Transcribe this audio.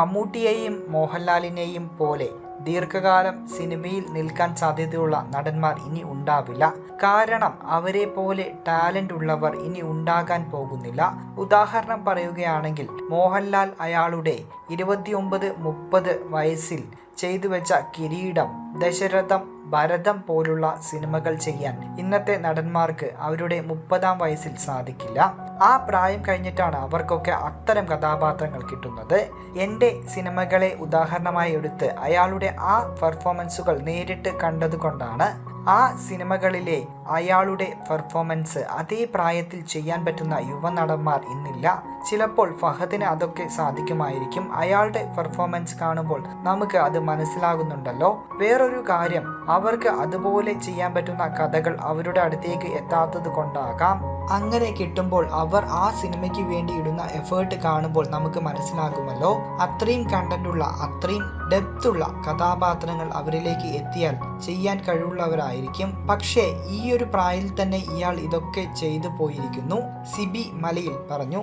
മമ്മൂട്ടിയെയും മോഹൻലാലിനെയും പോലെ ദീർഘകാലം സിനിമയിൽ നിൽക്കാൻ സാധ്യതയുള്ള നടന്മാർ ഇനി ഉണ്ടാവില്ല. കാരണം അവരെ പോലെ ടാലന്റ് ഉള്ളവർ ഇനി ഉണ്ടാകാൻ പോകുന്നില്ല. ഉദാഹരണം പറയുകയാണെങ്കിൽ മോഹൻലാൽ അയാളുടെ ഇരുപത്തിയൊമ്പത് മുപ്പത് വയസ്സിൽ ചെയ്തു വെച്ച കിരീടം ദശരഥം ഭരതം പോലുള്ള സിനിമകൾ ചെയ്യാൻ ഇന്നത്തെ നടന്മാർക്ക് അവരുടെ മുപ്പതാം വയസ്സിൽ സാധിക്കില്ല. ആ പ്രായം കഴിഞ്ഞിട്ടാണ് അവർക്കൊക്കെ അത്തരം കഥാപാത്രങ്ങൾ കിട്ടുന്നത്. എന്റെ സിനിമകളെ ഉദാഹരണമായി എടുത്ത് അയാളുടെ ആ പെർഫോമൻസുകൾ നേരിട്ട് കണ്ടതുകൊണ്ടാണ് ആ സിനിമകളിലെ അയാളുടെ പെർഫോമൻസ് അതേ പ്രായത്തിൽ ചെയ്യാൻ പറ്റുന്ന യുവനടന്മാർ ഇന്നില്ല. ചിലപ്പോൾ ഫഹദിന് അതൊക്കെ സാധിക്കുമായിരിക്കും. അയാളുടെ പെർഫോമൻസ് കാണുമ്പോൾ നമുക്ക് അത് മനസ്സിലാകുന്നുണ്ടല്ലോ. വേറൊരു കാര്യം അവർക്ക് അതുപോലെ ചെയ്യാൻ പറ്റുന്ന കഥകൾ അവരുടെ അടുത്തേക്ക് എത്താത്തത് കൊണ്ടാകാം. അങ്ങനെ കിട്ടുമ്പോൾ അവർ ആ സിനിമയ്ക്ക് വേണ്ടി ഇടുന്ന എഫേർട്ട് കാണുമ്പോൾ നമുക്ക് മനസ്സിലാകുമല്ലോ. അത്രയും കണ്ടന്റുള്ള അത്രയും ഡെപ്ത് ഉള്ള കഥാപാത്രങ്ങൾ അവരിലേക്ക് എത്തിയാൽ ചെയ്യാൻ കഴിവുള്ളവരായിരിക്കും. പക്ഷേ ഈ ഒരു പ്രായത്തിൽ തന്നെ ഇയാൾ ഇതൊക്കെ ചെയ്തു പോയിരിക്കുന്നു. സിബി മലയിൽ പറഞ്ഞു.